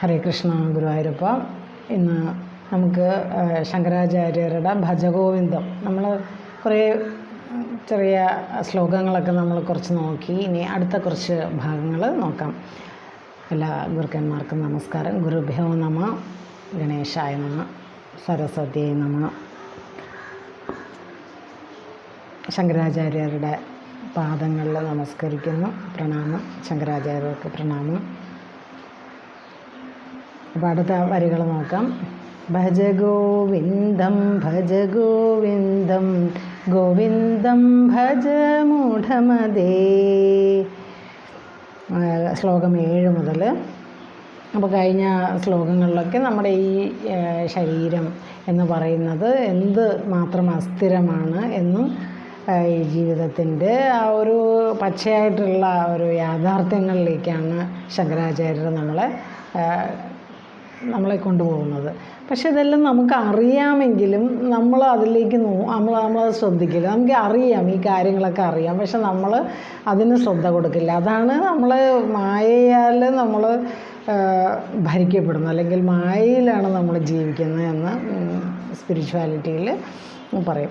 ഹരേ കൃഷ്ണ ഗുരുവായൂരപ്പ. ഇന്ന് നമുക്ക് ശങ്കരാചാര്യരുടെ ഭജഗോവിന്ദം. നമ്മൾ കുറേ ചെറിയ ശ്ലോകങ്ങളൊക്കെ നമ്മൾ കുറച്ച് നോക്കി. ഇനി അടുത്ത കുറച്ച് ഭാഗങ്ങൾ നോക്കാം. എല്ലാ ഗുരുക്കന്മാർക്കും നമസ്കാരം. ഗുരുഭ്യോ നമ ഗണേശായ നമ സരസ്വതിയെ നമ. ശങ്കരാചാര്യരുടെ പാദങ്ങളിൽ നമസ്കരിക്കുന്നു. പ്രണാമം. ശങ്കരാചാര്യർക്ക് പ്രണാമം. അപ്പോൾ അടുത്ത വരികൾ നോക്കാം. ഭജ ഗോവിന്ദം ഭജ ഗോവിന്ദം ഗോവിന്ദം ഭജ മൂഢമതേ. ശ്ലോകം ഏഴ് മുതൽ. അപ്പോൾ കഴിഞ്ഞ ശ്ലോകങ്ങളിലൊക്കെ നമ്മുടെ ഈ ശരീരം എന്ന് പറയുന്നത് എന്ത് മാത്രം അസ്ഥിരമാണ് എന്നും ഈ ജീവിതത്തിന്റെ ആ ഒരു പച്ചയായിട്ടുള്ള ഒരു യാഥാർത്ഥ്യങ്ങളിലേക്കാണ് ശങ്കരാചാര്യർ നമ്മളെ നമ്മളെ കൊണ്ടുപോകുന്നത്. പക്ഷെ ഇതെല്ലാം നമുക്ക് അറിയാമെങ്കിലും നമ്മൾ അതിലേക്ക് നോ നമ്മൾ നമ്മളത് ശ്രദ്ധിക്കില്ല. നമുക്ക് അറിയാം ഈ കാര്യങ്ങളൊക്കെ അറിയാം. പക്ഷെ നമ്മൾ അതിന് ശ്രദ്ധ കൊടുക്കില്ല. അതാണ് നമ്മൾ മായയാൽ നമ്മൾ ഭരിക്കപ്പെടുന്നത്. അല്ലെങ്കിൽ മായയിലാണ് നമ്മൾ ജീവിക്കുന്നത് എന്ന് സ്പിരിച്വാലിറ്റിയിൽ പറയും.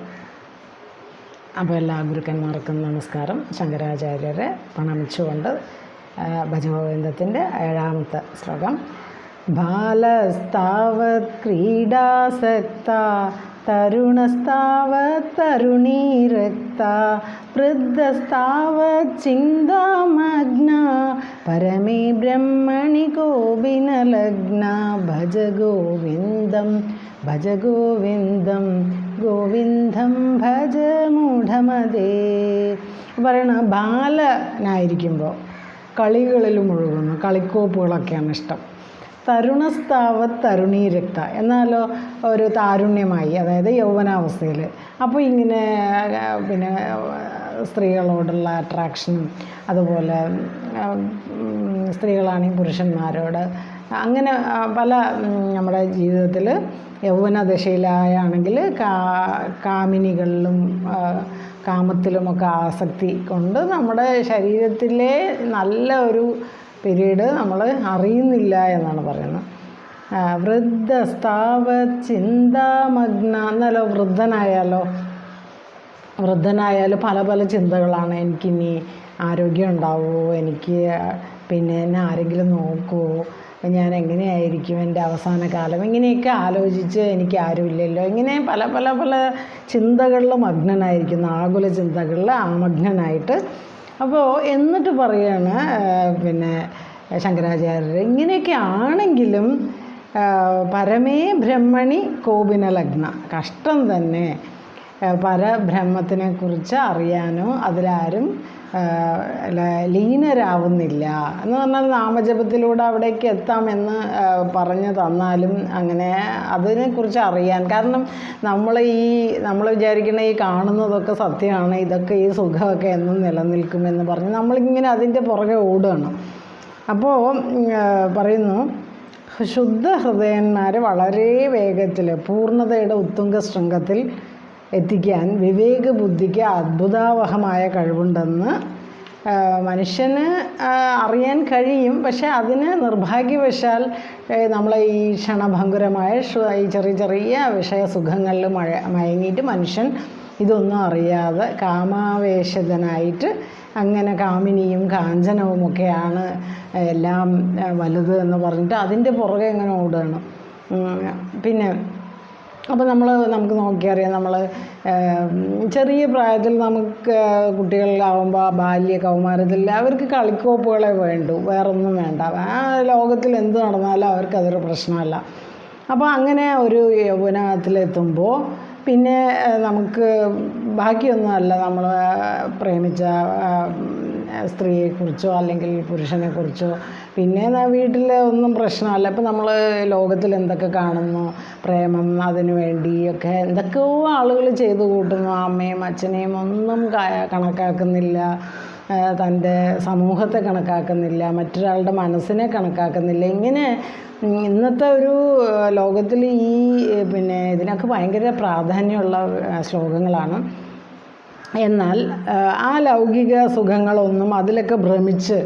അപ്പോൾ എല്ലാ ഗുരുക്കന്മാർക്കും നമസ്കാരം. ശങ്കരാചാര്യരെ പണമിച്ചുകൊണ്ട് ഭജഗോവിന്ദത്തിന്റെ ഏഴാമത്തെ ശ്ലോകം. ബാലസ്താവത് ക്രീഡാസക്ത തരുണസ്താവത് തരുണീരക്ത വൃദ്ധസ്താവത് ചിന്താമഗ്ന പരമേ ബ്രഹ്മണി ഗോപിനലഗ്ന ഭജ ഗോവിന്ദം ഭജ ഗോവിന്ദം ഗോവിന്ദം ഭജ മൂഢമതേ പറയണ ബാലനായിരിക്കുമ്പോൾ കളികളിൽ മുഴുകുന്നു കളിക്കോപ്പുകളൊക്കെയാണ് ഇഷ്ടം. തരുണസ്താവ തരുണീരക്ത എന്നാലോ ഒരു താരുണ്യമായി അതായത് യൗവനാവസ്ഥയിൽ. അപ്പോൾ ഇങ്ങനെ പിന്നെ സ്ത്രീകളോടുള്ള അട്രാക്ഷൻ അതുപോലെ സ്ത്രീകളാണെങ്കിൽ പുരുഷന്മാരോട്. അങ്ങനെ പല നമ്മുടെ ജീവിതത്തിൽ യൗവന ദശയിലായാണെങ്കിൽ കാ കാമിനികളിലും കാമത്തിലുമൊക്കെ ആസക്തി കൊണ്ട് നമ്മുടെ ശരീരത്തിലെ നല്ല ഒരു പീരീഡ് നമ്മൾ അറിയുന്നില്ല എന്നാണ് പറയുന്നത്. വൃദ്ധ സ്ഥാവ ചിന്താമഗ്ന എന്നല്ലോ വൃദ്ധനായാലോ വൃദ്ധനായാലും പല പല ചിന്തകളാണ്. എനിക്കിനി ആരോഗ്യം ഉണ്ടാവുമോ എനിക്ക് പിന്നെ എന്നെ ആരെങ്കിലും നോക്കുമോ ഞാൻ എങ്ങനെയായിരിക്കും എന്റെ അവസാന കാലം ഇങ്ങനെയൊക്കെ ആലോചിച്ച് എനിക്ക് ആരുമില്ലല്ലോ. ഇങ്ങനെ പല പല പല ചിന്തകളിൽ മഗ്നനായിരിക്കുന്നു. ആകുല ചിന്തകളിൽ ആമഗ്നനായിട്ട് അപ്പോൾ എന്നിട്ട് പറയാണ് പിന്നെ ശങ്കരാചാര്യർ ഇങ്ങനെയൊക്കെ ആണെങ്കിലും പരമേ ബ്രഹ്മണി കോപിന ലഗ്ന കഷ്ടം തന്നെ. പരബ്രഹ്മത്തിനെ കുറിച്ച് അറിയാനോ അതിലാരും ലീനരാവുന്നില്ല. എന്ന് പറഞ്ഞാൽ നാമജപത്തിലൂടെ അവിടേക്ക് എത്താമെന്ന് പറഞ്ഞു തന്നാലും അങ്ങനെ അതിനെക്കുറിച്ച് അറിയാൻ. കാരണം നമ്മൾ ഈ നമ്മൾ വിചാരിക്കുന്ന ഈ കാണുന്നതൊക്കെ സത്യമാണ് ഇതൊക്കെ ഈ സുഖമൊക്കെ എന്നും നിലനിൽക്കുമെന്ന് പറഞ്ഞ് നമ്മളിങ്ങനെ അതിന്റെ പുറകെ ഓടുകയാണ്. അപ്പോൾ പറയുന്നു ശുദ്ധ ഹൃദയന്മാർ വളരെ വേഗത്തിൽ പൂർണതയുടെ ഉത്തുംഗ ശൃംഗത്തിൽ എത്തിക്കാൻ വിവേക ബുദ്ധിക്ക് അത്ഭുതാവഹമായ കഴിവുണ്ടെന്ന് മനുഷ്യന് അറിയാൻ കഴിയും. പക്ഷേ അതിന് നിർഭാഗ്യവശാൽ നമ്മളെ ഈ ക്ഷണഭങ്കുരമായ ഈ ചെറിയ ചെറിയ വിഷയസുഖങ്ങളിൽ മഴ മയങ്ങിയിട്ട് മനുഷ്യൻ ഇതൊന്നും അറിയാതെ കാമാവേശതനായിട്ട് അങ്ങനെ കാമിനിയും കാഞ്ചനവും ഒക്കെയാണ് എല്ലാം വലുത് എന്ന് പറഞ്ഞിട്ട് അതിന്റെ പുറകെ ഇങ്ങനെ ഓടുകയാണ്. പിന്നെ അപ്പോൾ നമ്മൾ നമുക്ക് നോക്കിയറിയാം നമ്മൾ ചെറിയ പ്രായത്തിൽ നമുക്ക് കുട്ടികളിലാവുമ്പോൾ ബാല്യ കൗമാരത്തിൽ അവർക്ക് കളിക്കോപ്പുകളെ വേണ്ടു വേറൊന്നും വേണ്ട. ആ ലോകത്തിൽ എന്ത് നടന്നാലും അവർക്ക് അതൊരു പ്രശ്നമല്ല. അപ്പോൾ അങ്ങനെ ഒരു യൗവനത്തിലെത്തുമ്പോൾ പിന്നെ നമുക്ക് ബാക്കിയൊന്നുമല്ല നമ്മൾ പ്രേമിച്ച സ്ത്രീയെക്കുറിച്ചോ അല്ലെങ്കിൽ പുരുഷനെക്കുറിച്ചോ. പിന്നെ വീട്ടിൽ ഒന്നും പ്രശ്നമല്ല. ഇപ്പം നമ്മൾ ലോകത്തിൽ എന്തൊക്കെ കാണുന്നു? പ്രേമം അതിനു വേണ്ടിയൊക്കെ എന്തൊക്കെയോ ആളുകൾ ചെയ്തു കൂട്ടുന്നു. അമ്മയും അച്ഛനെയും ഒന്നും കണക്കാക്കുന്നില്ല. തന്റെ സമൂഹത്തെ കണക്കാക്കുന്നില്ല. മറ്റൊരാളുടെ മനസ്സിനെ കണക്കാക്കുന്നില്ല. ഇങ്ങനെ ഇന്നത്തെ ഒരു ലോകത്തിൽ ഈ പിന്നെ ഇതിനൊക്കെ ഭയങ്കര പ്രാധാന്യമുള്ള ശ്ലോകങ്ങളാണ്. എന്നാൽ ആ ലൗകിക സുഖങ്ങളൊന്നും അതിലൊക്കെ ഭ്രമിച്ച്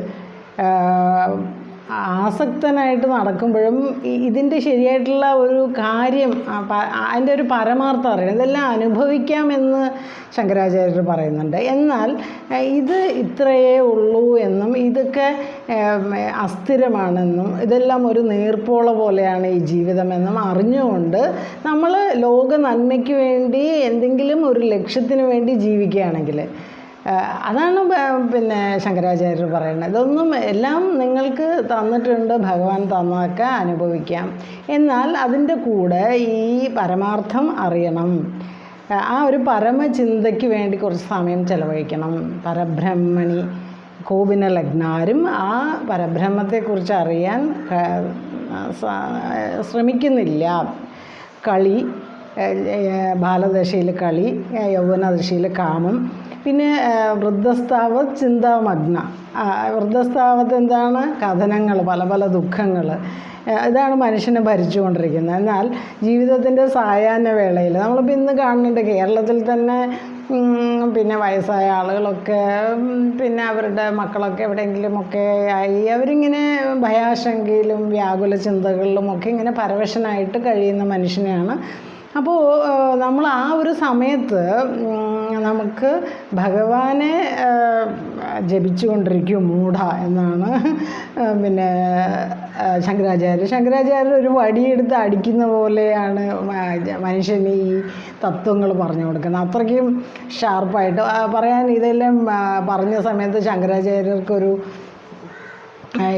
ആസക്തനായിട്ട് നടക്കുമ്പോഴും ഇതിന്റെ ശരിയായിട്ടുള്ള ഒരു കാര്യം അതിന്റെ ഒരു പരമാർത്ഥം അറിയണം. ഇതെല്ലാം അനുഭവിക്കാമെന്ന് ശങ്കരാചാര്യർ പറയുന്നുണ്ട്. എന്നാൽ ഇത് ഇത്രയേ ഉള്ളൂ എന്നും ഇതൊക്കെ അസ്ഥിരമാണെന്നും ഇതെല്ലാം ഒരു നീർപ്പോള പോലെയാണ് ഈ ജീവിതമെന്നും അറിഞ്ഞുകൊണ്ട് നമ്മൾ ലോക നന്മയ്ക്ക് വേണ്ടി എന്തെങ്കിലും ഒരു ലക്ഷ്യത്തിന് വേണ്ടി ജീവിക്കുകയാണെങ്കിൽ അതാണ് പിന്നെ ശങ്കരാചാര്യർ പറയുന്നത്. ഇതൊന്നും എല്ലാം നിങ്ങൾക്ക് തന്നിട്ടുണ്ട് ഭഗവാൻ തന്നതൊക്കെ അനുഭവിക്കാം. എന്നാൽ അതിന്റെ കൂടെ ഈ പരമാർത്ഥം അറിയണം. ആ ഒരു പരമചിന്തയ്ക്ക് വേണ്ടി കുറച്ച് സമയം ചെലവഴിക്കണം. പരബ്രഹ്മണി കോപിന ലഗ്നാരും ആ പരബ്രഹ്മത്തെക്കുറിച്ച് അറിയാൻ ശ്രമിക്കുന്നില്ല. കളി ബാലദശയിൽ കളി യൗവനദശയിൽ കാമം പിന്നെ വൃദ്ധസ്ഥാവത് ചിന്താമഗ്ന. വൃദ്ധസ്ഥാവത്ത് എന്താണ്? കഥനങ്ങൾ പല പല ദുഃഖങ്ങൾ. ഇതാണ് മനുഷ്യനെ ഭരിച്ചുകൊണ്ടിരിക്കുന്നത്. എന്നാൽ ജീവിതത്തിന്റെ സായാഹ്ന വേളയിൽ നമ്മളിപ്പോൾ ഇന്ന് കാണുന്നുണ്ട് കേരളത്തിൽ തന്നെ പിന്നെ വയസ്സായ ആളുകളൊക്കെ പിന്നെ അവരുടെ മക്കളൊക്കെ എവിടെയെങ്കിലുമൊക്കെ ആയി അവരിങ്ങനെ ഭയാശങ്കയിലും വ്യാകുല ചിന്തകളിലുമൊക്കെ ഇങ്ങനെ പരവശനായിട്ട് കഴിയുന്ന മനുഷ്യനെയാണ്. അപ്പോൾ നമ്മൾ ആ ഒരു സമയത്ത് നമുക്ക് ഭഗവാനെ ജപിച്ചുകൊണ്ടിരിക്കും മൂഢ എന്നാണ് പിന്നെ ശങ്കരാചാര്യർ. ശങ്കരാചാര്യർ ഒരു വടിയെടുത്ത് അടിക്കുന്ന പോലെയാണ് മനുഷ്യന് ഈ തത്വങ്ങൾ പറഞ്ഞു കൊടുക്കുന്നത്. അത്രയ്ക്കും ഷാർപ്പായിട്ട് പറയാൻ ഇതെല്ലാം പറഞ്ഞ സമയത്ത് ശങ്കരാചാര്യർക്കൊരു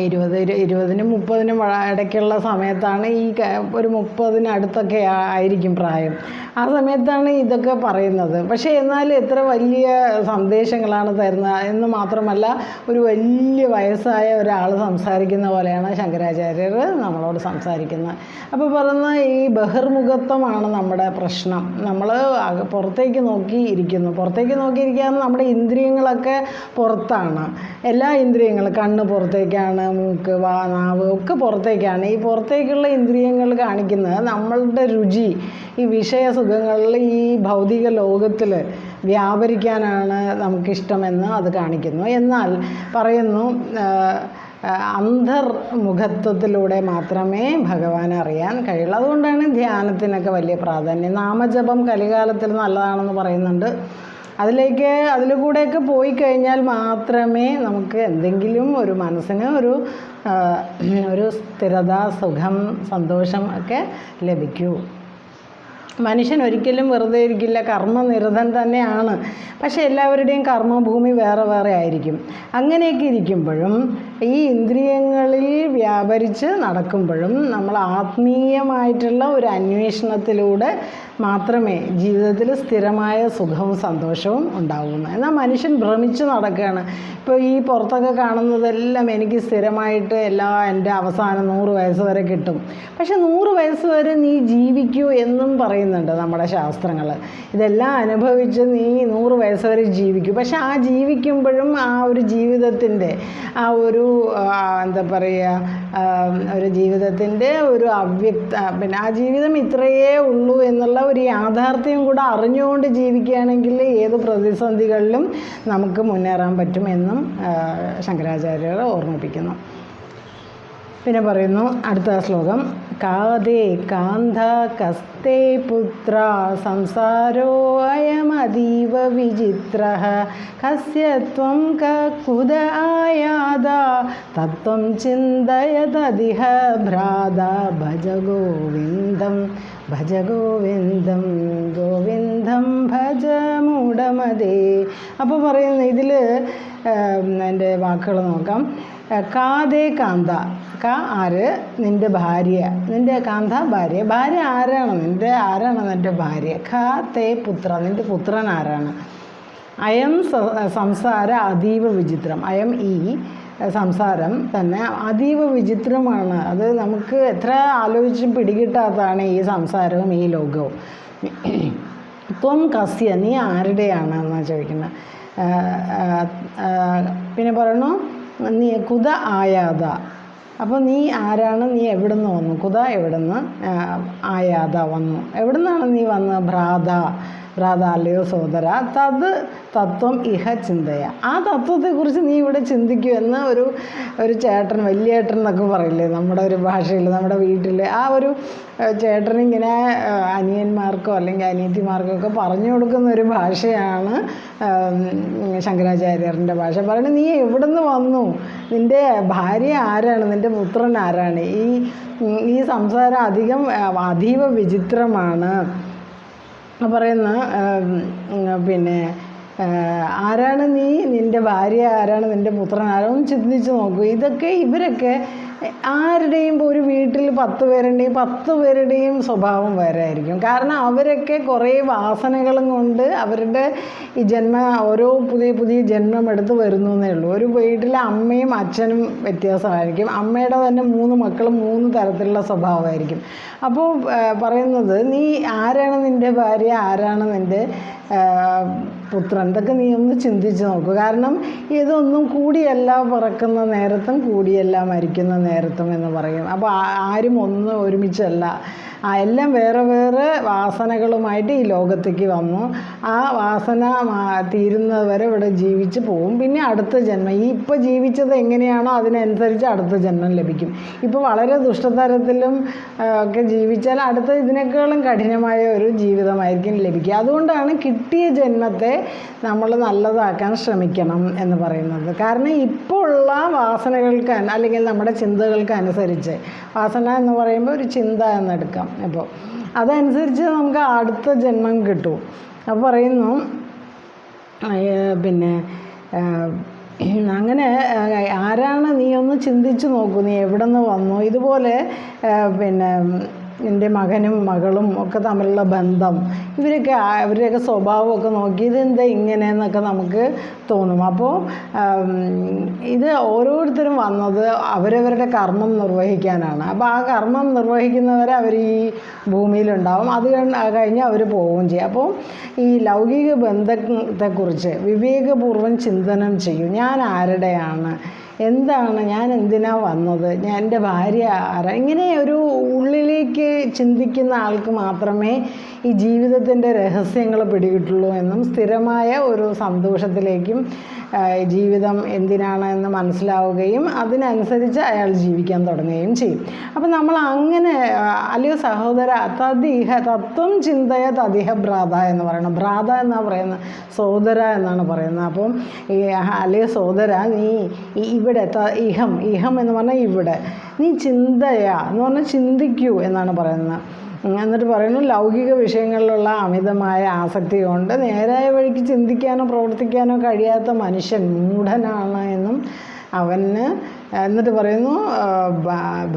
ഇരുപത് ഇരു- ഇരുപതിനും മുപ്പതിനും ഇടയ്ക്കുള്ള സമയത്താണ് ഈ ഒരു മുപ്പതിനടുത്തൊക്കെ ആയിരിക്കും പ്രായം. ആ സമയത്താണ് ഇതൊക്കെ പറയുന്നത്. പക്ഷേ എന്നാൽ എത്ര വലിയ സന്ദേശങ്ങളാണ് തരുന്നത് എന്ന് മാത്രമല്ല ഒരു വലിയ വയസ്സായ ഒരാൾ സംസാരിക്കുന്ന പോലെയാണ് ശങ്കരാചാര്യർ നമ്മളോട് സംസാരിക്കുന്നത്. അപ്പോൾ പറയുന്ന ഈ ബഹിർമുഖത്വമാണ് നമ്മുടെ പ്രശ്നം. നമ്മൾ പുറത്തേക്ക് നോക്കി ഇരിക്കുന്നു. പുറത്തേക്ക് നോക്കിയിരിക്കാൻ നമ്മുടെ ഇന്ദ്രിയങ്ങളൊക്കെ പുറത്താണ്. എല്ലാ ഇന്ദ്രിയങ്ങളും കണ്ണ് പുറത്തേക്കാണ് മൂക്ക് വാ നാവ് ഒക്കെ പുറത്തേക്കാണ്. ഈ പുറത്തേക്കുള്ള ഇന്ദ്രിയങ്ങൾ കാണിക്കുന്നത് നമ്മളുടെ രുചി ഈ വിഷയസുഖങ്ങളിൽ ഈ ഭൗതിക ലോകത്തിൽ വ്യാപരിക്കാനാണ് നമുക്കിഷ്ടമെന്ന് അത് കാണിക്കുന്നു. എന്നാൽ പറയുന്നു അന്തർമുഖത്വത്തിലൂടെ മാത്രമേ ഭഗവാനെ അറിയാൻ കഴിയുള്ളൂ. അതുകൊണ്ടാണ് ധ്യാനത്തിനൊക്കെ വലിയ പ്രാധാന്യം. നാമജപം കലികാലത്തിൽ നല്ലതാണെന്ന് പറയുന്നുണ്ട്. അതിലേക്ക് അതിലൂടെയൊക്കെ പോയി കഴിഞ്ഞാൽ മാത്രമേ നമുക്ക് എന്തെങ്കിലും ഒരു മനസ്സിന് ഒരു ഒരു സ്ഥിരത സുഖം സന്തോഷം ഒക്കെ ലഭിക്കൂ. മനുഷ്യൻ ഒരിക്കലും വെറുതെ ഇരിക്കില്ല. കർമ്മനിരതൻ തന്നെയാണ്. പക്ഷേ എല്ലാവരുടെയും കർമ്മഭൂമി വേറെ വേറെ ആയിരിക്കും. അങ്ങനെയൊക്കെ ഇരിക്കുമ്പോഴും ഈ ഇന്ദ്രിയങ്ങളിൽ വ്യാപരിച്ച് നടക്കുമ്പോഴും നമ്മൾ ആത്മീയമായിട്ടുള്ള ഒരു അന്വേഷണത്തിലൂടെ മാത്രമേ ജീവിതത്തിൽ സ്ഥിരമായ സുഖവും സന്തോഷവും ഉണ്ടാവുന്നു എന്നാൽ മനുഷ്യൻ ഭ്രമിച്ച് നടക്കുകയാണ്. ഇപ്പോൾ ഈ പുറത്തൊക്കെ കാണുന്നതെല്ലാം എനിക്ക് സ്ഥിരമായിട്ട് എല്ലാ എന്റെ അവസാനം നൂറ് വയസ്സ് വരെ കിട്ടും. പക്ഷെ നൂറ് വയസ്സ് വരെ നീ ജീവിക്കൂ എന്നും പറയുന്നുണ്ട് നമ്മുടെ ശാസ്ത്രങ്ങൾ ഇതെല്ലാം അനുഭവിച്ച് നീ നൂറ് വയസ്സ് വരെ ജീവിക്കും. പക്ഷെ ആ ജീവിക്കുമ്പോഴും ആ ഒരു ജീവിതത്തിന്റെ ആ ഒരു എന്താ പറയുക ഒരു ജീവിതത്തിന്റെ ഒരു അവ്യക്ത പിന്നെ ആ ജീവിതം ഇത്രയേ ഉള്ളൂ എന്നുള്ള ഒരു യാഥാർത്ഥ്യം കൂടെ അറിഞ്ഞുകൊണ്ട് ജീവിക്കുകയാണെങ്കിൽ ഏത് പ്രതിസന്ധികളിലും നമുക്ക് മുന്നേറാൻ പറ്റുമെന്നും ശങ്കരാചാര്യർ ഓർമ്മിപ്പിക്കുന്നു. പിന്നെ പറയുന്നു അടുത്ത ശ്ലോകം. കാതേ കാന്ത കസ്തേ പുത്ര സംസാരോ അയമതീവ വിചിത്ര. കസ്യത്വം കുത ആയാത. തത്വം ചിന്തയതതിഹ ഭ്രാത. ഭജ ഗോവിന്ദം ഭജ ഗോവിന്ദം ഗോവിന്ദം ഭജ മൂടമതേ. അപ്പോൾ പറയുന്നു ഇതിൽ എന്റെ വാക്കുകൾ നോക്കാം. കാതേ കാന്ത. ക ആര്? നിന്റെ ഭാര്യ. നിന്റെ കാന്ത ഭാര്യ. ഭാര്യ ആരാണ്? നിന്റെ ആരാണ് നിന്റെ ഭാര്യ? ഖ തേ പുത്ര. നിന്റെ പുത്രൻ ആരാണ്? അയം സംസാര അതീവ വിചിത്രം. അയം ഈ സംസാരം തന്നെ അതീവ വിചിത്രമാണ്. അത് നമുക്ക് എത്ര ആലോചിച്ചും പിടികിട്ടാത്തതാണ് ഈ സംസാരവും ഈ ലോകവും. ത്വം കസ്യ നീ ആരുടെയാണ് എന്നാണ് ചോദിക്കുന്നത് പിന്നെ പറയണു നീ കുത ആയാത. അപ്പോൾ നീ ആരാണ്? നീ എവിടുന്ന് വന്നു? കുത എവിടുന്ന്? ആ, ആയാത വന്നു. എവിടുന്നാണ് നീ വന്നത്? ഭ്രാത. ഭ്രാതാലയോ സോദര തത് തത്വം ഇഹ ചിന്തയ. ആ തത്വത്തെക്കുറിച്ച് നീ ഇവിടെ ചിന്തിക്കൂ എന്ന് ഒരു ഒരു ചേട്ടൻ വലിയ ചേട്ടൻ എന്നൊക്കെ പറയില്ലേ നമ്മുടെ ഒരു ഭാഷയിൽ നമ്മുടെ വീട്ടിൽ ആ ഒരു ചേട്ടനിങ്ങനെ അനിയന്മാർക്കോ അല്ലെങ്കിൽ അനിയത്തിമാർക്കോ ഒക്കെ പറഞ്ഞു കൊടുക്കുന്ന ഒരു ഭാഷയാണ് ശങ്കരാചാര്യറിന്റെ ഭാഷ. പറയുന്നത് നീ എവിടെ നിന്ന് വന്നു? നിന്റെ ഭാര്യ ആരാണ്? നിന്റെ പുത്രൻ ആരാണ്? ഈ ഈ സംസാരം അധികം അതീവ വിചിത്രമാണ്. പറയുന്ന പിന്നെ ആരാണ് നീ? നിന്റെ ഭാര്യ ആരാണ്? നിന്റെ പുത്രൻ ആരാണ്? ചിന്തിച്ച് നോക്കൂ. ഇതൊക്കെ ഇവരൊക്കെ ആരുടെയും ഇപ്പോൾ ഒരു വീട്ടിൽ പത്ത് പേരുണ്ടെങ്കിൽ പത്ത് പേരുടെയും സ്വഭാവം വേറെ ആയിരിക്കും. കാരണം അവരൊക്കെ കുറേ വാസനകളും കൊണ്ട് അവരുടെ ഈ ജന്മ ഓരോ പുതിയ പുതിയ ജന്മം എടുത്ത് വരുന്നു എന്നേ ഉള്ളൂ. ഒരു വീട്ടിലെ അമ്മയും അച്ഛനും വ്യത്യാസമായിരിക്കും. അമ്മയുടെ തന്നെ മൂന്ന് മക്കളും മൂന്ന് തരത്തിലുള്ള സ്വഭാവമായിരിക്കും. അപ്പോൾ പറയുന്നത് നീ ആരാണ് നിന്റെ ഭാര്യ? ആരാണ് നിന്റെ പുത്രൻ. ഇതൊക്കെ നീ ഒന്ന് ചിന്തിച്ച് നോക്കൂ. കാരണം ഇതൊന്നും കൂടിയല്ല പിറക്കുന്ന നേരത്തും കൂടിയല്ല മരിക്കുന്ന നേരത്തും എന്ന് പറയും. അപ്പോൾ ആരും ഒന്നും ഒരുമിച്ചല്ല. എല്ലാം വേറെ വേറെ വാസനകളുമായിട്ട് ഈ ലോകത്തേക്ക് വന്നു. ആ വാസന തീരുന്നത് വരെ ഇവിടെ ജീവിച്ച് പോവും. പിന്നെ അടുത്ത ജന്മം. ഈ ഇപ്പോൾ ജീവിച്ചത് എങ്ങനെയാണോ അതിനനുസരിച്ച് അടുത്ത ജന്മം ലഭിക്കും. ഇപ്പോൾ വളരെ ദുഷ്ടതരത്തിലും ഒക്കെ ജീവിച്ചാൽ അടുത്ത ഇതിനേക്കാളും കഠിനമായ ഒരു ജീവിതമായിരിക്കും ലഭിക്കുക. അതുകൊണ്ടാണ് കിട്ടിയ ജന്മത്തെ നമ്മൾ നല്ലതാക്കാൻ ശ്രമിക്കണം എന്ന് പറയുന്നത്. കാരണം ഇപ്പോൾ ഉള്ള വാസനകൾക്ക് അല്ലെങ്കിൽ നമ്മുടെ ചിന്തകൾക്ക് അനുസരിച്ച് വാസന എന്ന് പറയുമ്പോൾ ഒരു ചിന്ത എന്നെടുക്കാം അപ്പോൾ അതനുസരിച്ച് നമുക്ക് അടുത്ത ജന്മം കിട്ടും. അപ്പോൾ പറയുന്നു പിന്നെ അങ്ങനെ ആരാണ് നീ ഒന്ന് ചിന്തിച്ച് നോക്കൂ. നീ എവിടെ നിന്ന് വന്നു? ഇതുപോലെ പിന്നെ എന്റെ മകനും മകളും ഒക്കെ തമ്മിലുള്ള ബന്ധം ഇവരൊക്കെ അവരുടെയൊക്കെ സ്വഭാവമൊക്കെ നോക്കി ഇതെന്താ ഇങ്ങനെയെന്നൊക്കെ നമുക്ക് തോന്നും. അപ്പോൾ ഇത് ഓരോരുത്തരും വന്നത് അവരവരുടെ കർമ്മം നിർവഹിക്കാനാണ്. അപ്പോൾ ആ കർമ്മം നിർവഹിക്കുന്നവരെ അവർ ഈ ഭൂമിയിലുണ്ടാവും. അത് കഴിഞ്ഞ് അവർ പോവുകയും ചെയ്യും. അപ്പോൾ ഈ ലൗകിക ബന്ധത്തെക്കുറിച്ച് വിവേകപൂർവം ചിന്തനം ചെയ്യും. ഞാൻ ആരുടെയാണ്? എന്താണ് ഞാൻ എന്തിനാ വന്നത്? ഞാൻ എന്റെ ഭാര്യ ആരാ? ഇങ്ങനെ ഒരു ഉള്ളിലേക്ക് ചിന്തിക്കുന്ന ആൾക്ക് മാത്രമേ ഈ ജീവിതത്തിന്റെ രഹസ്യങ്ങൾ പിടികിട്ടുള്ളൂ എന്നും സ്ഥിരമായ ഒരു സന്തോഷത്തിലേക്കും ജീവിതം എന്തിനാണ് എന്ന് മനസ്സിലാവുകയും അതിനനുസരിച്ച് അയാൾ ജീവിക്കാൻ തുടങ്ങുകയും ചെയ്യും. അപ്പം നമ്മൾ അങ്ങനെ അല്ലയോ സഹോദര തദിഹ തത്വം ചിന്തയ തദിഹ ഭ്രാത എന്ന് പറയണം ഭ്രാത എന്നാണ് പറയുന്നത്? സോദര എന്നാണ് പറയുന്നത്. അപ്പം ഈ അല്ലയോ സോദര നീ ഇവിടെ ത- ഇഹം ഇഹം എന്ന് പറഞ്ഞാൽ ഇവിടെ. നീ ചിന്തയ എന്ന് പറഞ്ഞാൽ ചിന്തിക്കൂ എന്നാണ് പറയുന്നത്. എന്നിട്ട് പറയുന്നു ലൗകിക വിഷയങ്ങളിലുള്ള അമിതമായ ആസക്തി കൊണ്ട് നേരായ വഴിക്ക് ചിന്തിക്കാനോ പ്രവർത്തിക്കാനോ കഴിയാത്ത മനുഷ്യൻ മൂഢനാണ് എന്നും അവന് എന്നിട്ട് പറയുന്നു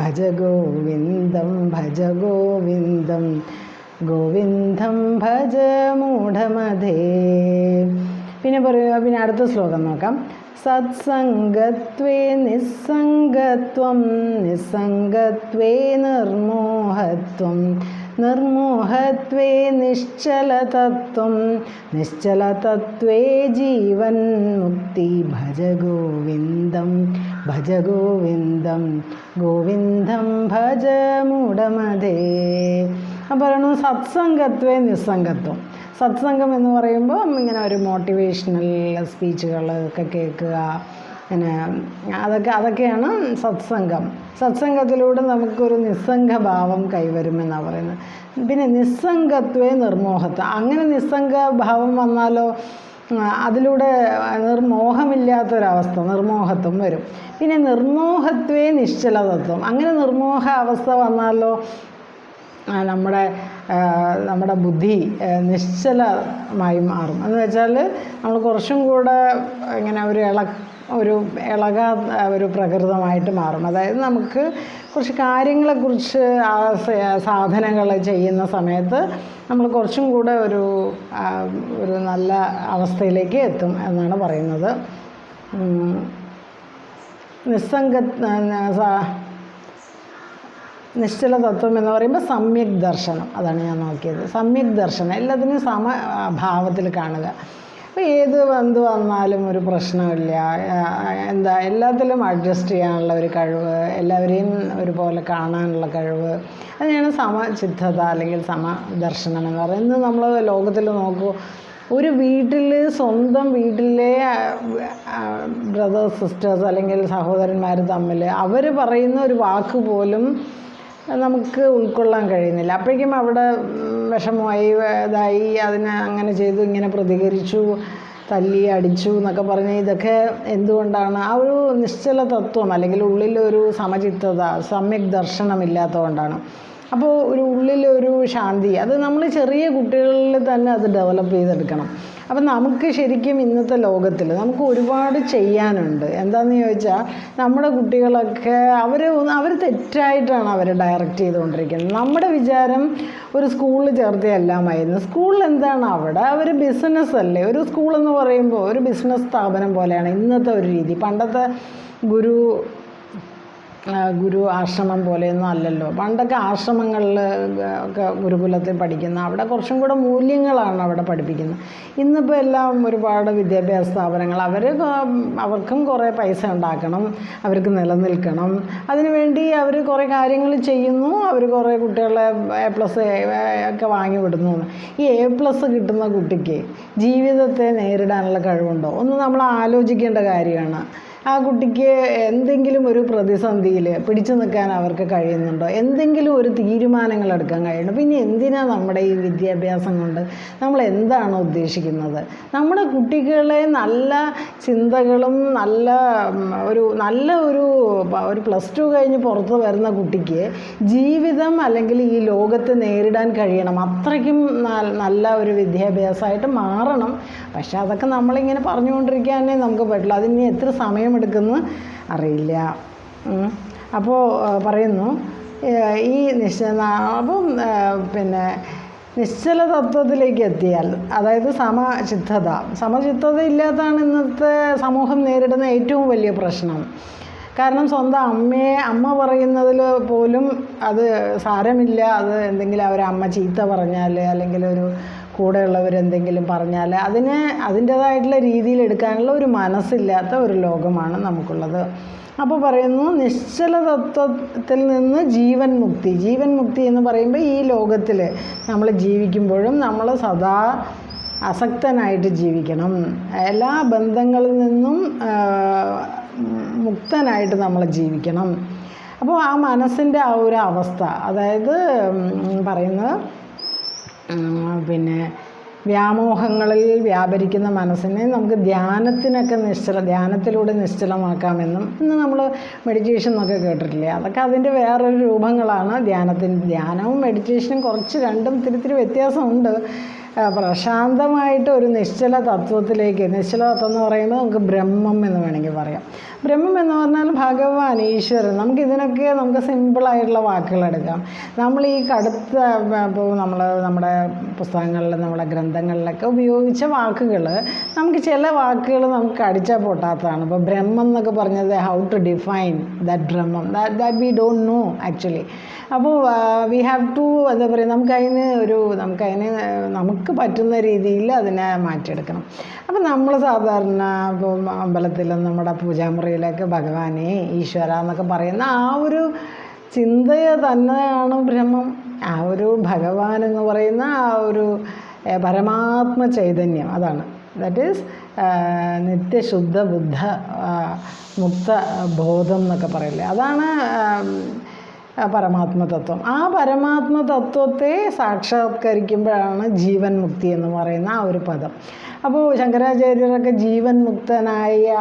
ഭജ ഗോവിന്ദം ഭജ ഗോവിന്ദം ഗോവിന്ദം ഭജ മൂഢമധേ പിന്നെ പറയുക പിന്നെ അടുത്ത ശ്ലോകം നോക്കാം. സത്സംഗത്വേ നിസ്സംഗത്വം നിസ്സംഗത്വേ നിർമോഹത്വം നിർമോഹത്വേ നിശ്ചലതത്വം നിശ്ചലതത്വേ ജീവൻ മുക്തി ഭജ ഗോവിന്ദം ഭജ ഗോവിന്ദം ഗോവിന്ദം ഭജ മൂഢമതേ അപ്പം പറയണു സത്സംഗത്വേ നിസ്സംഗത്വം. സത്സംഗം എന്ന് പറയുമ്പോൾ ഇങ്ങനെ ഒരു മോട്ടിവേഷണൽ സ്പീച്ചുകൾ ഒക്കെ കേൾക്കുക. പിന്നെ അതൊക്കെ അതൊക്കെയാണ് സത്സംഗം. സത്സംഗത്തിലൂടെ നമുക്കൊരു നിസ്സംഗഭാവം കൈവരുമെന്നാണ് പറയുന്നത്. പിന്നെ നിസ്സംഗത്വേ നിർമോഹത്വം. അങ്ങനെ നിസ്സംഗഭാവം വന്നാലോ അതിലൂടെ നിർമോഹമില്ലാത്തൊരവസ്ഥ നിർമോഹത്വം വരും. പിന്നെ നിർമോഹത്വേ നിശ്ചലതത്വം. അങ്ങനെ നിർമോഹ അവസ്ഥ വന്നാലോ നമ്മുടെ നമ്മുടെ ബുദ്ധി നിശ്ചലമായി മാറും എന്ന് വെച്ചാൽ നമ്മൾ കുറച്ചും കൂടെ ഇങ്ങനെ ഒരു ഇള ഒരു ഇളക ഒരു പ്രകൃതമായിട്ട് മാറും അതായത് നമുക്ക് കുറച്ച് കാര്യങ്ങളെക്കുറിച്ച് ആ സാധനങ്ങൾ ചെയ്യുന്ന സമയത്ത് നമ്മൾ കുറച്ചും കൂടെ ഒരു ഒരു നല്ല അവസ്ഥയിലേക്ക് എത്തും എന്നാണ് പറയുന്നത്. നിസ്സംഗ നിശ്ചല തത്വം എന്ന് പറയുമ്പോൾ സമ്യക് ദർശനം. അതാണ് ഞാൻ നോക്കിയത്. സമ്യക് ദർശനം. എല്ലാത്തിനും സമ ഭാവത്തിൽ കാണുക. അപ്പോൾ ഏത് എന്ത് വന്നാലും ഒരു പ്രശ്നമില്ല. എന്താ എല്ലാത്തിലും അഡ്ജസ്റ്റ് ചെയ്യാനുള്ള ഒരു കഴിവ് എല്ലാവരെയും ഒരുപോലെ കാണാനുള്ള കഴിവ്. അതിനാണ് സമചിത്തത അല്ലെങ്കിൽ സമദർശനം എന്ന് പറയുന്നത്. നമ്മൾ ലോകത്തിൽ നോക്കൂ ഒരു വീട്ടിൽ സ്വന്തം വീട്ടിലെ ബ്രദേഴ്സ് സിസ്റ്റേഴ്സ് അല്ലെങ്കിൽ സഹോദരന്മാർ തമ്മിൽ അവർ പറയുന്ന ഒരു വാക്ക് പോലും നമുക്ക് ഉൾക്കൊള്ളാൻ കഴിയുന്നില്ല. അപ്പോഴേക്കും അവിടെ വിഷമമായി ഇതായി അതിനെ അങ്ങനെ ചെയ്തു ഇങ്ങനെ പ്രതികരിച്ചു തല്ലി അടിച്ചു എന്നൊക്കെ പറഞ്ഞ് ഇതൊക്കെ എന്തുകൊണ്ടാണ്? ആ ഒരു നിശ്ചല തത്വം അല്ലെങ്കിൽ ഉള്ളിലൊരു സമചിത്തത സമ്യക് ദർശനമില്ലാത്തതുകൊണ്ടാണ് അപ്പോൾ ഒരു ഉള്ളിലൊരു ശാന്തി അത് നമ്മൾ ചെറിയ കുട്ടികളിൽ തന്നെ അത് ഡെവലപ്പ് ചെയ്തെടുക്കണം. അപ്പം നമുക്ക് ശരിക്കും ഇന്നത്തെ ലോകത്തിൽ നമുക്ക് ഒരുപാട് ചെയ്യാനുണ്ട്. എന്താണെന്ന് ചോദിച്ചാൽ നമ്മുടെ കുട്ടികളൊക്കെ അവർ അവർ തെറ്റായിട്ടാണ് അവർ ഡയറക്റ്റ് ചെയ്തുകൊണ്ടിരിക്കുന്നത്. നമ്മുടെ വിചാരം ഒരു സ്കൂളിൽ ചേർത്തിയ എല്ലാമായിരുന്നു. സ്കൂളിൽ എന്താണ്? അവിടെ അവർ ബിസിനസ് അല്ലേ? ഒരു സ്കൂളെന്ന് പറയുമ്പോൾ ഒരു ബിസിനസ് സ്ഥാപനം പോലെയാണ് ഇന്നത്തെ ഒരു രീതി. പണ്ടത്തെ ഗുരു ഗുരു ആശ്രമം പോലെയൊന്നും അല്ലല്ലോ. പണ്ടൊക്കെ ആശ്രമങ്ങളിൽ ഒക്കെ ഗുരുകുലത്തിൽ പഠിക്കുന്ന അവിടെ കുറച്ചും കൂടെ മൂല്യങ്ങളാണ് അവിടെ പഠിപ്പിക്കുന്നത്. ഇന്നിപ്പോൾ എല്ലാം ഒരുപാട് വിദ്യാഭ്യാസ സ്ഥാപനങ്ങൾ അവർ അവർക്കും കുറേ പൈസ ഉണ്ടാക്കണം അവർക്ക് നിലനിൽക്കണം. അതിനുവേണ്ടി അവർ കുറേ കാര്യങ്ങൾ ചെയ്യുന്നു അവർ കുറേ കുട്ടികളെ എ പ്ലസ് ഒക്കെ വാങ്ങി വിടുന്നു. ഈ എ പ്ലസ് കിട്ടുന്ന കുട്ടിക്ക് ജീവിതത്തെ നേരിടാനുള്ള കഴിവുണ്ടോ? ഒന്ന് നമ്മൾ ആലോചിക്കേണ്ട കാര്യമാണ്. ആ കുട്ടിക്ക് എന്തെങ്കിലും ഒരു പ്രതിസന്ധിയിൽ പിടിച്ചു നിൽക്കാൻ അവർക്ക് കഴിയുന്നുണ്ടോ? എന്തെങ്കിലും ഒരു തീരുമാനങ്ങൾ എടുക്കാൻ കഴിയുന്നുണ്ടോ? പിന്നെ എന്തിനാണ് നമ്മുടെ ഈ വിദ്യാഭ്യാസം കൊണ്ട് നമ്മൾ എന്താണ് ഉദ്ദേശിക്കുന്നത്? നമ്മുടെ കുട്ടികളെ നല്ല ചിന്തകളും നല്ല ഒരു നല്ല ഒരു ഒരു പ്ലസ് ടു കഴിഞ്ഞ് പുറത്ത് വരുന്ന കുട്ടിക്ക് ജീവിതം അല്ലെങ്കിൽ ഈ ലോകത്ത് നേരിടാൻ കഴിയണം. അത്രയ്ക്കും നല്ല ഒരു വിദ്യാഭ്യാസമായിട്ട് മാറണം. പക്ഷെ അതൊക്കെ നമ്മളിങ്ങനെ പറഞ്ഞുകൊണ്ടിരിക്കാനേ നമുക്ക് പറ്റുള്ളൂ. അതിന് എത്ര സമയമെടുക്കുന്നു അറിയില്ല. അപ്പോൾ പറയുന്നു ഈ നിശ്ചല അപ്പം പിന്നെ നിശ്ചല തത്വത്തിലേക്ക് എത്തിയാൽ അതായത് സമചിത്തത സമചിത്തത ഇല്ലാത്തതാണ് ഇന്നത്തെ സമൂഹം നേരിടുന്ന ഏറ്റവും വലിയ പ്രശ്നം. കാരണം സ്വന്തം അമ്മയെ അമ്മ പറയുന്നതിൽ പോലും അത് സാരമില്ല. അത് എന്തെങ്കിലും അവർ അമ്മ ചീത്ത പറഞ്ഞാൽ അല്ലെങ്കിൽ ഒരു കൂടെയുള്ളവർ എന്തെങ്കിലും പറഞ്ഞാൽ അതിനെ അതിന്റേതായിട്ടുള്ള രീതിയിൽ എടുക്കാനുള്ള ഒരു മനസ്സില്ലാത്ത ഒരു ലോകമാണ് നമുക്കുള്ളത്. അപ്പോൾ പറയുന്നു നിശ്ചല തത്വത്തിൽ നിന്ന് ജീവൻ മുക്തി. ജീവൻ മുക്തി എന്ന് പറയുമ്പോൾ ഈ ലോകത്തിൽ നമ്മൾ ജീവിക്കുമ്പോഴും നമ്മൾ സദാ അസക്തനായിട്ട് ജീവിക്കണം. എല്ലാ ബന്ധങ്ങളിൽ നിന്നും മുക്തനായിട്ട് നമ്മൾ ജീവിക്കണം. അപ്പോൾ ആ മനസ്സിന്റെ ആ ഒരു അവസ്ഥ അതായത് പറയുന്നത് പിന്നെ വ്യാമോഹങ്ങളിൽ വ്യാപരിക്കുന്ന മനസ്സിനെ നമുക്ക് ധ്യാനത്തിനൊക്കെ നിശ്ചല ധ്യാനത്തിലൂടെ നിശ്ചലമാക്കാമെന്നും ഇന്ന് നമ്മൾ മെഡിറ്റേഷൻ എന്നൊക്കെ കേട്ടിട്ടില്ലേ? അതൊക്കെ അതിന്റെ വേറൊരു രൂപങ്ങളാണ്. ധ്യാനത്തിന്റെ ധ്യാനവും മെഡിറ്റേഷനും കുറച്ച് രണ്ടും ഇത്തിരി ഇത്തിരി വ്യത്യാസമുണ്ട്. പ്രശാന്തമായിട്ട് ഒരു നിശ്ചല തത്വത്തിലേക്ക് നിശ്ചല തത്വം എന്ന് പറയുന്നത് നമുക്ക് ബ്രഹ്മം എന്ന് വേണമെങ്കിൽ പറയാം. ബ്രഹ്മം എന്ന് പറഞ്ഞാൽ ഭഗവാൻ ഈശ്വരൻ നമുക്ക് ഇതിനൊക്കെ നമുക്ക് സിമ്പിളായിട്ടുള്ള വാക്കുകൾ എടുക്കാം. നമ്മൾ ഈ കടുത്ത ഇപ്പോൾ നമ്മൾ നമ്മുടെ പുസ്തകങ്ങളിൽ നമ്മുടെ ഗ്രന്ഥങ്ങളിലൊക്കെ ഉപയോഗിച്ച വാക്കുകൾ നമുക്ക് ചില വാക്കുകൾ നമുക്ക് അടിച്ചാൽ പൊട്ടാത്തതാണ്. ഇപ്പോൾ ബ്രഹ്മം എന്നൊക്കെ പറഞ്ഞത് how to define that Brahmam. That that we don't know actually അപ്പോൾ വി ഹാവ് ടു എന്താ പറയുക നമുക്കതിന് ഒരു നമുക്കതിന് നമുക്ക് പറ്റുന്ന രീതിയിൽ അതിനെ മാറ്റിയെടുക്കണം. അപ്പം നമ്മൾ സാധാരണ അമ്പലത്തിലും നമ്മുടെ പൂജാമുറിയിലൊക്കെ ഭഗവാനെ ഈശ്വര എന്നൊക്കെ പറയുന്ന ആ ഒരു ചിന്തയെ തന്നെയാണ് ബ്രഹ്മം. ആ ഒരു ഭഗവാൻ എന്ന് പറയുന്ന ആ ഒരു പരമാത്മ ചൈതന്യം അതാണ്. ദാറ്റ് ഈസ് നിത്യശുദ്ധ ബുദ്ധ മുക്ത ബോധം എന്നൊക്കെ പറയില്ലേ. അതാണ് ആം, ആ പരമാത്മതത്വത്തെ സാക്ഷാത്കരിക്കുമ്പോഴാണ് ജീവൻ മുക്തി എന്ന് പറയുന്ന ആ ഒരു പദം. അപ്പോൾ ശങ്കരാചാര്യരൊക്കെ ജീവൻ മുക്തനായ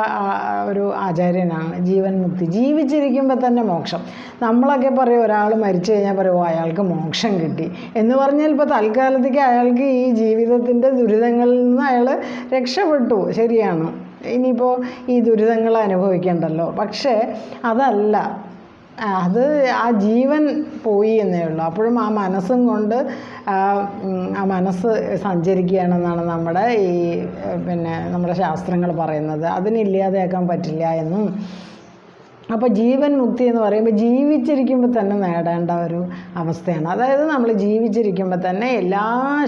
ഒരു ആചാര്യനാണ്. ജീവൻ മുക്തി. ജീവിച്ചിരിക്കുമ്പോൾ തന്നെ മോക്ഷം. നമ്മളൊക്കെ പറയും ഒരാൾ മരിച്ചു കഴിഞ്ഞാൽ പറയും "ഓ, അയാൾക്ക് മോക്ഷം കിട്ടി. എന്ന് പറഞ്ഞാൽ ഇപ്പോൾ തൽക്കാലത്തേക്ക് അയാൾക്ക് ഈ ജീവിതത്തിന്റെ ദുരിതങ്ങളിൽ നിന്ന് അയാൾ രക്ഷപ്പെട്ടു. ശരിയാണ്. ഇനിയിപ്പോൾ ഈ ദുരിതങ്ങൾ അനുഭവിക്കേണ്ടല്ലോ. പക്ഷേ അതല്ല. അത് ആ ജീവൻ പോയി എന്നേ ഉള്ളൂ. അപ്പോഴും ആ മനസ്സും കൊണ്ട് ആ മനസ്സ് സഞ്ചരിക്കുകയാണെന്നാണ് നമ്മുടെ ഈ പിന്നെ നമ്മുടെ ശാസ്ത്രങ്ങൾ പറയുന്നത്. അതിനില്ലാതെയാക്കാൻ പറ്റില്ല എന്നും. അപ്പോൾ ജീവൻ മുക്തി എന്ന് പറയുമ്പോൾ ജീവിച്ചിരിക്കുമ്പോൾ തന്നെ നേടേണ്ട ഒരു അവസ്ഥയാണ്. അതായത് നമ്മൾ ജീവിച്ചിരിക്കുമ്പോൾ തന്നെ എല്ലാ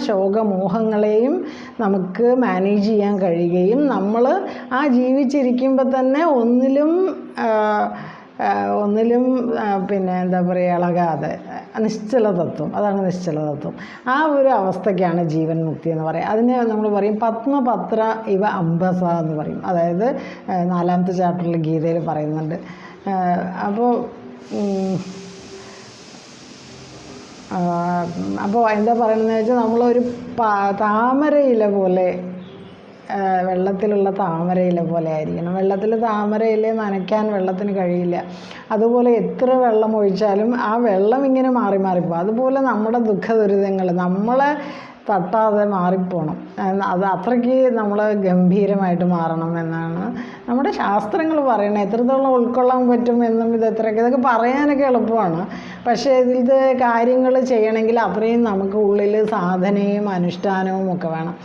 ശോകമോഹങ്ങളെയും നമുക്ക് മാനേജ് ചെയ്യാൻ കഴിയുകയും നമ്മൾ ആ ജീവിച്ചിരിക്കുമ്പോൾ തന്നെ ഒന്നിലും ഒന്നിലും പിന്നെ എന്താ പറയുക ഇളകാതെ നിശ്ചല തത്വം അതാണ് നിശ്ചല തത്വം ആ ഒരു അവസ്ഥയ്ക്കാണ് ജീവൻ മുക്തി എന്ന് പറയുക അതിനെ നമ്മൾ പറയും പത്മപത്ര ഇവ അംബസ എന്ന് പറയും. അതായത് നാലാമത്തെ ചാപ്റ്ററിൽ ഗീതയിൽ പറയുന്നുണ്ട്. അപ്പോൾ അപ്പോൾ എന്താ പറയുന്നത് വെച്ചാൽ നമ്മളൊരു താമര ഇല പോലെ വെള്ളത്തിലുള്ള താമരയില പോലെ ആയിരിക്കണം. വെള്ളത്തിൽ താമരയില നനയ്ക്കാൻ വെള്ളത്തിന് കഴിയില്ല. അതുപോലെ എത്ര വെള്ളം ഒഴിച്ചാലും ആ വെള്ളം ഇങ്ങനെ മാറി മാറിപ്പോകും അതുപോലെ നമ്മുടെ ദുഃഖ ദുരിതങ്ങൾ നമ്മളെ തട്ടാതെ മാറിപ്പോണം. അത് അത്രയ്ക്ക് നമ്മൾ ഗംഭീരമായിട്ട് മാറണം എന്നാണ് നമ്മുടെ ശാസ്ത്രങ്ങൾ പറയുന്നത്. എത്രത്തോളം ഉൾക്കൊള്ളാൻ പറ്റും എന്നും ഇത് എത്രയൊക്കെ ഇതൊക്കെ പറയാനൊക്കെ എളുപ്പമാണ്. പക്ഷേ ഇതിൽ കാര്യങ്ങൾ ചെയ്യണമെങ്കിൽ അത്രയും നമുക്ക് ഉള്ളിൽ സാധനയും അനുഷ്ഠാനവും ഒക്കെ വേണം.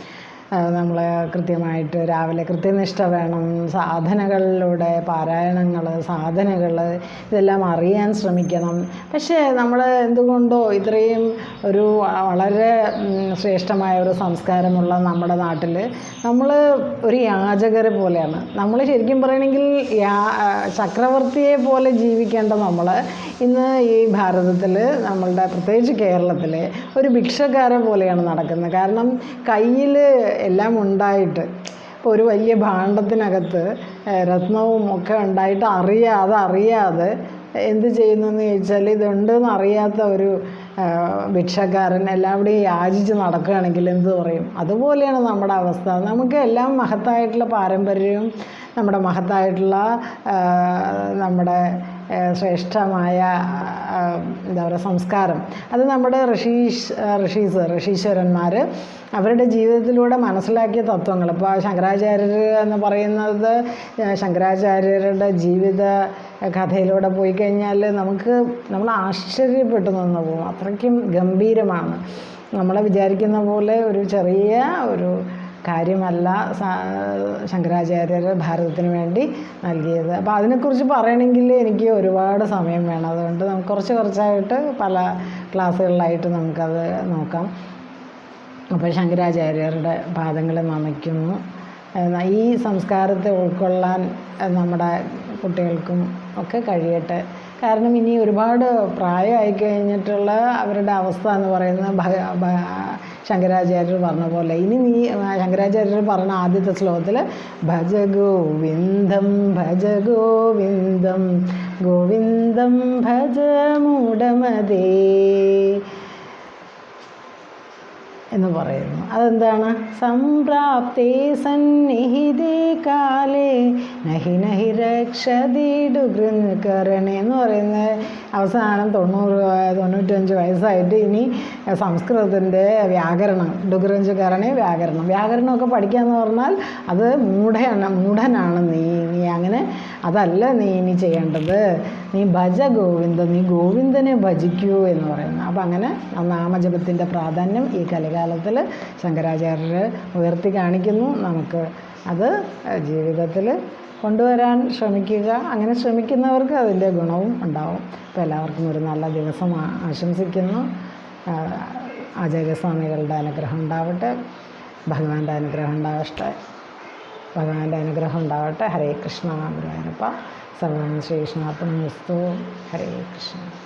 നമ്മൾ കൃത്യമായിട്ട് രാവിലെ കൃത്യനിഷ്ഠ വേണം. സാധനകളിലൂടെ പാരായണങ്ങൾ സാധനകൾ ഇതെല്ലാം അറിയാൻ ശ്രമിക്കണം. പക്ഷേ നമ്മൾ എന്തുകൊണ്ടോ ഇത്രയും ഒരു വളരെ ശ്രേഷ്ഠമായ ഒരു സംസ്കാരമുള്ള നമ്മുടെ നാട്ടിൽ നമ്മൾ ഒരു യാചകരെ പോലെയാണ്. നമ്മൾ ശരിക്കും പറയണമെങ്കിൽ യാ ചക്രവർത്തിയെ പോലെ ജീവിക്കേണ്ട നമ്മൾ ഇന്ന് ഈ ഭാരതത്തിൽ നമ്മളുടെ പ്രത്യേകിച്ച് കേരളത്തിൽ ഒരു ഭിക്ഷക്കാരെ പോലെയാണ് നടക്കുന്നത്. കാരണം കയ്യിൽ എല്ലാം ഉണ്ടായിട്ട് ഇപ്പോൾ ഒരു വലിയ ഭാണ്ഡത്തിനകത്ത് രത്നവും ഒക്കെ ഉണ്ടായിട്ട് അറിയാതെ അറിയാതെ എന്ത് ചെയ്യുന്നെന്ന് ചോദിച്ചാൽ ഇതുണ്ടെന്ന് അറിയാത്ത ഒരു ഭിക്ഷക്കാരൻ ഭിക്ഷക്കാരൻ എല്ലാവിടെയും യാചിച്ച് നടക്കുകയാണെങ്കിൽ എന്ത് പറയും? അതുപോലെയാണ് നമ്മുടെ അവസ്ഥ. നമുക്ക് എല്ലാം മഹത്തായിട്ടുള്ള പാരമ്പര്യവും നമ്മുടെ മഹത്തായിട്ടുള്ള നമ്മുടെ ശ്രേഷ്ഠമായ എന്താ പറയുക സംസ്കാരം. അത് നമ്മുടെ ഋഷീഷ് ഋഷീസ് ഋഷീശ്വരന്മാർ അവരുടെ ജീവിതത്തിലൂടെ മനസ്സിലാക്കിയ തത്വങ്ങൾ. ഇപ്പോൾ ശങ്കരാചാര്യർ എന്ന് പറയുന്നത് ശങ്കരാചാര്യരുടെ ജീവിത കഥയിലൂടെ പോയി കഴിഞ്ഞാൽ നമുക്ക് നമ്മൾ ആശ്ചര്യപ്പെട്ടു നിന്ന് പോകും. അത്രയ്ക്കും ഗംഭീരമാണ്. നമ്മൾ വിചാരിക്കുന്ന പോലെ ഒരു ചെറിയ ഒരു കാര്യമല്ല ശങ്കരാചാര്യർ ഭാരതത്തിന് വേണ്ടി നൽകിയത്. അപ്പോൾ അതിനെക്കുറിച്ച് പറയണമെങ്കിൽ എനിക്ക് ഒരുപാട് സമയം വേണം. അതുകൊണ്ട് നമുക്ക് കുറച്ച് കുറച്ചായിട്ട് പല ക്ലാസ്സുകളിലായിട്ട് നമുക്കത് നോക്കാം. അപ്പോൾ ശങ്കരാചാര്യരുടെ പാദങ്ങൾ നമിക്കുന്നു. ഈ സംസ്കാരത്തെ ഉൾക്കൊള്ളാൻ നമ്മുടെ കുട്ടികൾക്കും ഒക്കെ കഴിയട്ടെ. കാരണം ഇനി ഒരുപാട് പ്രായമായി കഴിഞ്ഞിട്ടുള്ള അവരുടെ അവസ്ഥ എന്ന് പറയുന്നത് ശങ്കരാചാര്യർ പറഞ്ഞ പോലെ. ഇനി നീ ശങ്കരാചാര്യർ പറഞ്ഞ ആദ്യത്തെ ശ്ലോകത്തിൽ ഭജ ഗോവിന്ദം ഭജ ഗോവിന്ദം ഗോവിന്ദം ഭജ മൂടമതേ എന്ന് പറയുന്നു. അതെന്താണ്? സംപ്രാപ്തേ സന്നിഹിതേ കാലേ നഹി നഹി രക്ഷതിടുകരണേ എന്ന് പറയുന്നത് അവസാനം തൊണ്ണൂറ് തൊണ്ണൂറ്റഞ്ച് വയസ്സായിട്ട് ഇനി സംസ്കൃതത്തിന്റെ വ്യാകരണം ഡുഗ്രഞ്ചുകാരനെ വ്യാകരണം. വ്യാകരണമൊക്കെ പഠിക്കാമെന്ന് പറഞ്ഞാൽ അത് മൂഢയാണ് മൂഢനാണ് നീ നീ അങ്ങനെ അതല്ല നീ ഇനി ചെയ്യേണ്ടത്. നീ ഭജ ഗോവിന്ദ നീ ഗോവിന്ദനെ ഭജിക്കൂ എന്ന് പറയുന്നു. അപ്പം അങ്ങനെ നാമജപത്തിന്റെ പ്രാധാന്യം ഈ കലികാലത്തിൽ ശങ്കരാചാര്യർ ഉയർത്തി കാണിക്കുന്നു. നമുക്ക് അത് ജീവിതത്തിൽ കൊണ്ടുവരാൻ ശ്രമിക്കുക. അങ്ങനെ ശ്രമിക്കുന്നവർക്ക് അതിന്റെ ഗുണവും ഉണ്ടാവും. അപ്പോൾ എല്ലാവർക്കും ഒരു നല്ല ദിവസം ആശംസിക്കുന്നു. ആചാര്യസ്വാമികളുടെ അനുഗ്രഹം ഉണ്ടാവട്ടെ. ഭഗവാന്റെ അനുഗ്രഹം ഉണ്ടാവട്ടെ. ഭഗവാന്റെ അനുഗ്രഹം ഉണ്ടാവട്ടെ. ഹരേ കൃഷ്ണ ഗുരുവായൂരപ്പ. സർവം ശ്രീകൃഷ്ണാർപ്പണം വസ്തു. ഹരേ കൃഷ്ണ.